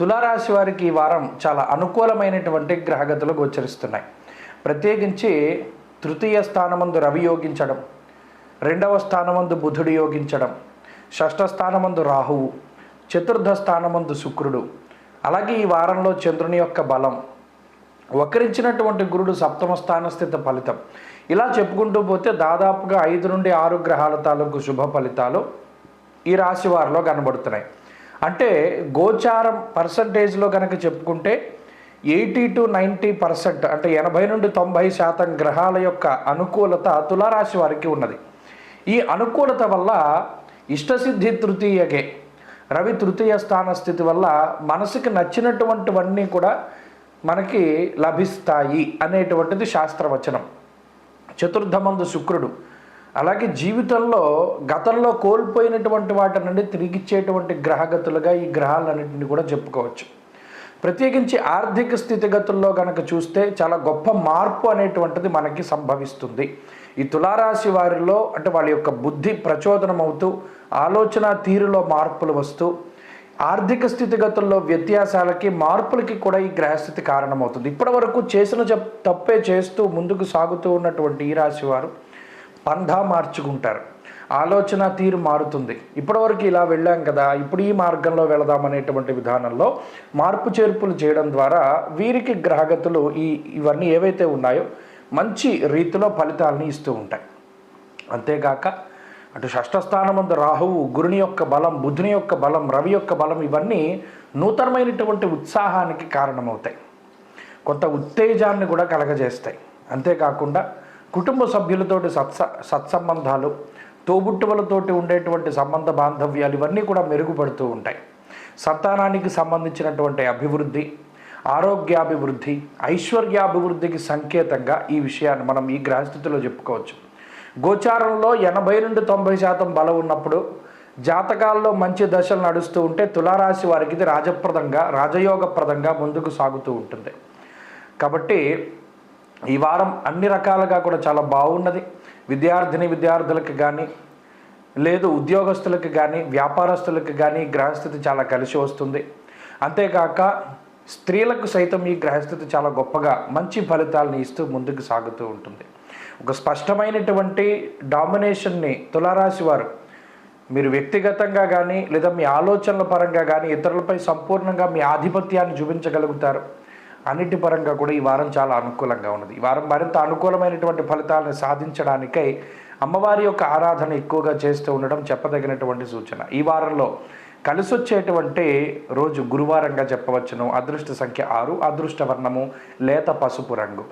తులారాశి వారికి ఈ వారం చాలా అనుకూలమైనటువంటి గ్రహగతులు గోచరిస్తున్నాయి. ప్రత్యేకించి తృతీయ స్థానమందు రవి యోగించడం రెండవ స్థానమందు బుధుడు యోగించడం షష్ఠ స్థానమందు రాహువు చతుర్థ స్థానమందు శుక్రుడు అలాగే ఈ వారంలో చంద్రుని యొక్క బలం వక్రించినటువంటి గురుడు సప్తమ స్థానస్థిత ఫలితం. ఇలా చెప్పుకుంటూ పోతే దాదాపుగా ఐదు నుండి ఆరు గ్రహాల తాలూకు శుభ ఫలితాలు ఈ రాశి వారిలో కనబడుతున్నాయి. అంటే గోచారం పర్సంటేజ్లో కనుక చెప్పుకుంటే ఎయిటీ టు నైంటీ పర్సెంట్ అంటే ఎనభై నుండి తొంభై శాతం గ్రహాల యొక్క అనుకూలత తులారాశి వారికి ఉన్నది. ఈ అనుకూలత వల్ల ఇష్టసిద్ధి తృతీయకే రవి తృతీయ స్థాన స్థితి వల్ల మనసుకి నచ్చినటువంటివన్నీ కూడా మనకి లభిస్తాయి అనేటువంటిది శాస్త్రవచనం. చతుర్థమందు శుక్రుడు అలాగే జీవితంలో గతంలో కోల్పోయినటువంటి వాటి నుండి తిరిగిచ్చేటువంటి గ్రహగతులుగా ఈ గ్రహాలన్నింటినీ కూడా చెప్పుకోవచ్చు. ప్రత్యేకించి ఆర్థిక స్థితిగతుల్లో కనుక చూస్తే చాలా గొప్ప మార్పు అనేటువంటిది మనకి సంభవిస్తుంది. ఈ తులారాశి వారిలో అంటే వాళ్ళ యొక్క బుద్ధి ప్రచోదనం అవుతూ ఆలోచన తీరులో మార్పులు వస్తూ ఆర్థిక స్థితిగతుల్లో వ్యత్యాసాలకి మార్పులకి కూడా ఈ గ్రహస్థితి కారణమవుతుంది. ఇప్పటి వరకు చేసిన తప్పే చేస్తూ ముందుకు సాగుతూ ఉన్నటువంటి ఈ రాశి వారు పంధా మార్చుకుంటారు. ఆలోచన తీరు మారుతుంది. ఇప్పటివరకు ఇలా వెళ్ళాం కదా ఇప్పుడు ఈ మార్గంలో వెళదామనేటువంటి విధానంలో మార్పు చేర్పులు చేయడం ద్వారా వీరికి గ్రహగతులు ఈ ఇవన్నీ ఏవైతే ఉన్నాయో మంచి రీతిలో ఫలితాలని ఇస్తూ ఉంటాయి. అంతేగాక అటు షష్ఠస్థానమందు రాహువు గురుని యొక్క బలం బుధుని యొక్క బలం రవి యొక్క బలం ఇవన్నీ నూతనమైనటువంటి ఉత్సాహానికి కారణమవుతాయి. కొంత ఉత్తేజాన్ని కూడా కలగజేస్తాయి. అంతేకాకుండా కుటుంబ సభ్యులతోటి సత్స సత్సంబంధాలు తోబుట్టువులతోటి ఉండేటువంటి సంబంధ బాంధవ్యాలు ఇవన్నీ కూడా మెరుగుపడుతూ ఉంటాయి. సంతానానికి సంబంధించినటువంటి అభివృద్ధి ఆరోగ్యాభివృద్ధి ఐశ్వర్యాభివృద్ధికి సంకేతంగా ఈ విషయాన్ని మనం ఈ గ్రహస్థితిలో చెప్పుకోవచ్చు. గోచారంలో ఎనభై నుండి తొంభై శాతం బలం ఉన్నప్పుడు జాతకాల్లో మంచి దశలు నడుస్తూ ఉంటే తులారాశి వారికి ఇది రాజప్రదంగా రాజయోగప్రదంగా ముందుకు సాగుతూ ఉంటుంది. కాబట్టి ఈ వారం అన్ని రకాలుగా కూడా చాలా బాగున్నది. విద్యార్థిని విద్యార్థులకు కానీ లేదు ఉద్యోగస్తులకు కానీ వ్యాపారస్తులకు కానీ గ్రహస్థితి చాలా కలిసి వస్తుంది. అంతేకాక స్త్రీలకు సైతం ఈ గ్రహస్థితి చాలా గొప్పగా మంచి ఫలితాలను ఇస్తూ ముందుకు సాగుతూ ఉంటుంది. ఒక స్పష్టమైనటువంటి డామినేషన్ని తులారాశి వారు మీరు వ్యక్తిగతంగా కానీ లేదా మీ ఆలోచనల పరంగా కానీ ఇతరులపై సంపూర్ణంగా మీ ఆధిపత్యాన్ని చూపించగలుగుతారు. అన్నిటి పరంగా కూడా ఈ వారం చాలా అనుకూలంగా ఉన్నది. ఈ వారం మరింత అనుకూలమైనటువంటి ఫలితాలను సాధించడానికై అమ్మవారి యొక్క ఆరాధన ఎక్కువగా చేస్తూ ఉండడం చెప్పదగినటువంటి సూచన. ఈ వారంలో కలిసొచ్చేటువంటి రోజు గురువారంగా చెప్పవచ్చును. అదృష్ట సంఖ్య ఆరు అదృష్ట వర్ణము లేత పసుపు రంగు.